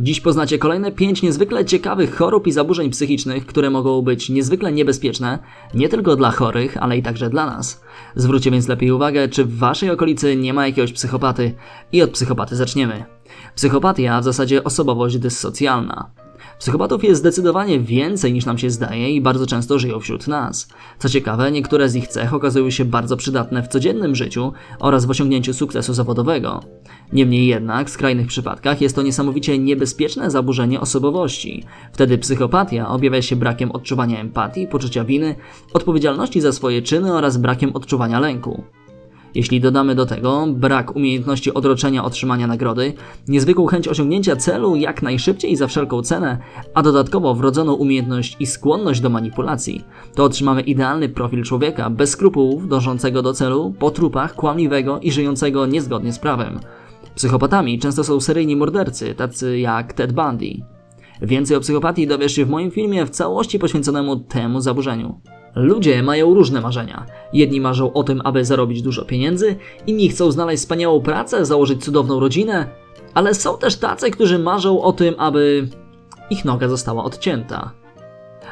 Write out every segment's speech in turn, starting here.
Dziś poznacie kolejne pięć niezwykle ciekawych chorób i zaburzeń psychicznych, które mogą być niezwykle niebezpieczne nie tylko dla chorych, ale i także dla nas. Zwróćcie więc lepiej uwagę, czy w waszej okolicy nie ma jakiegoś psychopaty. I od psychopaty zaczniemy. Psychopatia w zasadzie osobowość dyssocjalna. Psychopatów jest zdecydowanie więcej niż nam się zdaje i bardzo często żyją wśród nas. Co ciekawe, niektóre z ich cech okazują się bardzo przydatne w codziennym życiu oraz w osiągnięciu sukcesu zawodowego. Niemniej jednak, w skrajnych przypadkach jest to niesamowicie niebezpieczne zaburzenie osobowości. Wtedy psychopatia objawia się brakiem odczuwania empatii, poczucia winy, odpowiedzialności za swoje czyny oraz brakiem odczuwania lęku. Jeśli dodamy do tego brak umiejętności odroczenia otrzymania nagrody, niezwykłą chęć osiągnięcia celu jak najszybciej i za wszelką cenę, a dodatkowo wrodzoną umiejętność i skłonność do manipulacji, to otrzymamy idealny profil człowieka bez skrupułów, dążącego do celu, po trupach, kłamliwego i żyjącego niezgodnie z prawem. Psychopatami często są seryjni mordercy, tacy jak Ted Bundy. Więcej o psychopatii dowiesz się w moim filmie w całości poświęconemu temu zaburzeniu. Ludzie mają różne marzenia. Jedni marzą o tym, aby zarobić dużo pieniędzy, inni chcą znaleźć wspaniałą pracę, założyć cudowną rodzinę, ale są też tacy, którzy marzą o tym, aby ich noga została odcięta.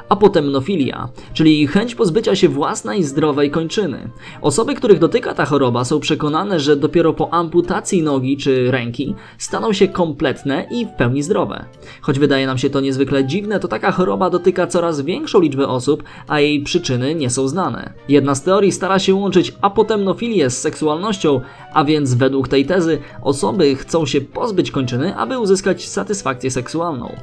Apotemnofilia, czyli chęć pozbycia się własnej zdrowej kończyny. Osoby, których dotyka ta choroba, są przekonane, że dopiero po amputacji nogi czy ręki staną się kompletne i w pełni zdrowe. Choć wydaje nam się to niezwykle dziwne, to taka choroba dotyka coraz większą liczbę osób, a jej przyczyny nie są znane. Jedna z teorii stara się łączyć apotemnofilię z seksualnością, a więc według tej tezy osoby chcą się pozbyć kończyny, aby uzyskać satysfakcję seksualną.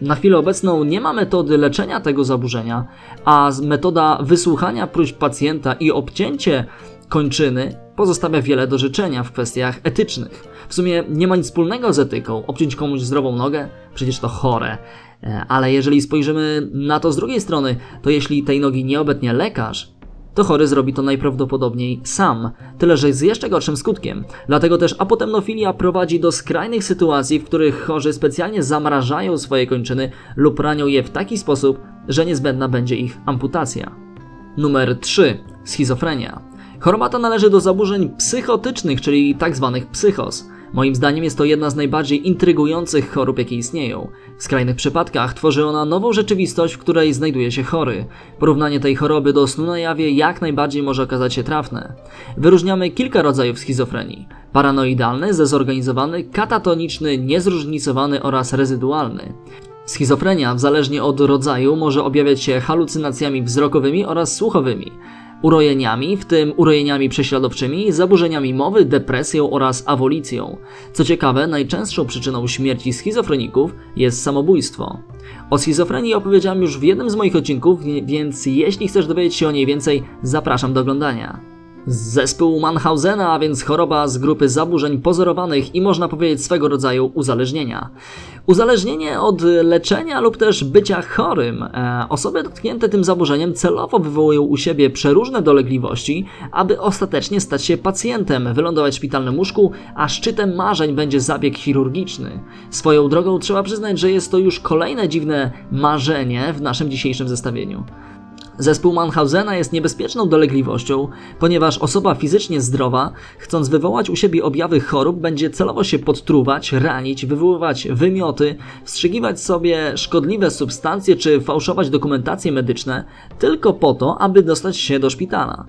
Na chwilę obecną nie ma metody leczenia tego zaburzenia, a metoda wysłuchania próśb pacjenta i obcięcie kończyny pozostawia wiele do życzenia w kwestiach etycznych. W sumie nie ma nic wspólnego z etyką. Obciąć komuś zdrową nogę? Przecież to chore. E, Ale jeżeli spojrzymy na to z drugiej strony, to jeśli tej nogi nie obetnie lekarz, to chory zrobi to najprawdopodobniej sam, tyle że z jeszcze gorszym skutkiem. Dlatego też apotemnofilia prowadzi do skrajnych sytuacji, w których chorzy specjalnie zamrażają swoje kończyny lub ranią je w taki sposób, że niezbędna będzie ich amputacja. Numer 3. Schizofrenia. Choroba ta należy do zaburzeń psychotycznych, czyli tzw. psychos. Moim zdaniem jest to jedna z najbardziej intrygujących chorób, jakie istnieją. W skrajnych przypadkach tworzy ona nową rzeczywistość, w której znajduje się chory. Porównanie tej choroby do snu na jawie jak najbardziej może okazać się trafne. Wyróżniamy kilka rodzajów schizofrenii. Paranoidalny, zezorganizowany, katatoniczny, niezróżnicowany oraz rezydualny. Schizofrenia, zależnie od rodzaju, może objawiać się halucynacjami wzrokowymi oraz słuchowymi, urojeniami, w tym urojeniami prześladowczymi, zaburzeniami mowy, depresją oraz awolicją. Co ciekawe, najczęstszą przyczyną śmierci schizofreników jest samobójstwo. O schizofrenii opowiedziałem już w jednym z moich odcinków, więc jeśli chcesz dowiedzieć się o niej więcej, zapraszam do oglądania. Zespół Mannhausena, a więc choroba z grupy zaburzeń pozorowanych i można powiedzieć swego rodzaju uzależnienia. Uzależnienie od leczenia lub też bycia chorym. E, osoby dotknięte tym zaburzeniem celowo wywołują u siebie przeróżne dolegliwości, aby ostatecznie stać się pacjentem, wylądować w szpitalnym łóżku, a szczytem marzeń będzie zabieg chirurgiczny. Swoją drogą trzeba przyznać, że jest to już kolejne dziwne marzenie w naszym dzisiejszym zestawieniu. Zespół Mannhausena jest niebezpieczną dolegliwością, ponieważ osoba fizycznie zdrowa, chcąc wywołać u siebie objawy chorób, będzie celowo się podtruwać, ranić, wywoływać wymioty, wstrzygiwać sobie szkodliwe substancje czy fałszować dokumentacje medyczne, tylko po to, aby dostać się do szpitala.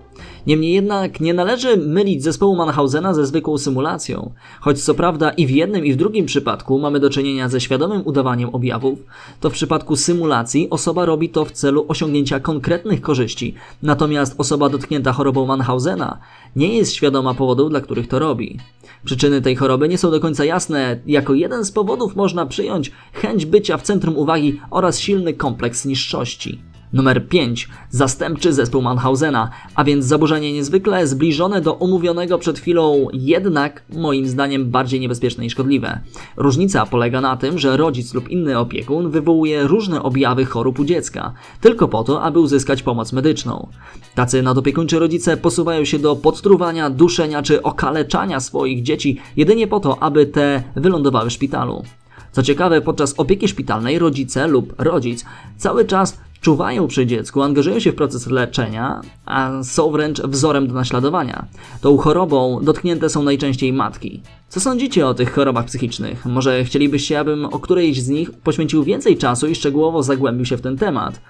Niemniej jednak nie należy mylić zespołu Mannhausena ze zwykłą symulacją. Choć co prawda i w jednym i w drugim przypadku mamy do czynienia ze świadomym udawaniem objawów, to w przypadku symulacji osoba robi to w celu osiągnięcia konkretnych korzyści, natomiast osoba dotknięta chorobą Mannhausena nie jest świadoma powodów, dla których to robi. Przyczyny tej choroby nie są do końca jasne. Jako jeden z powodów można przyjąć chęć bycia w centrum uwagi oraz silny kompleks niższości. Numer 5. Zastępczy zespół Mannhausena, a więc zaburzenie niezwykle zbliżone do omówionego przed chwilą, jednak moim zdaniem bardziej niebezpieczne i szkodliwe. Różnica polega na tym, że rodzic lub inny opiekun wywołuje różne objawy chorób u dziecka, tylko po to, aby uzyskać pomoc medyczną. Tacy nadopiekuńczy rodzice posuwają się do podtruwania, duszenia czy okaleczania swoich dzieci jedynie po to, aby te wylądowały w szpitalu. Co ciekawe, podczas opieki szpitalnej rodzice lub rodzic cały czas czuwają przy dziecku, angażują się w proces leczenia, a są wręcz wzorem do naśladowania. Tą chorobą dotknięte są najczęściej matki. Co sądzicie o tych chorobach psychicznych? Może chcielibyście, abym o którejś z nich poświęcił więcej czasu i szczegółowo zagłębił się w ten temat?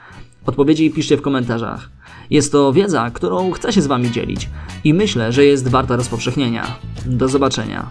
Odpowiedzi piszcie w komentarzach. Jest to wiedza, którą chcę się z Wami dzielić i myślę, że jest warta rozpowszechnienia. Do zobaczenia.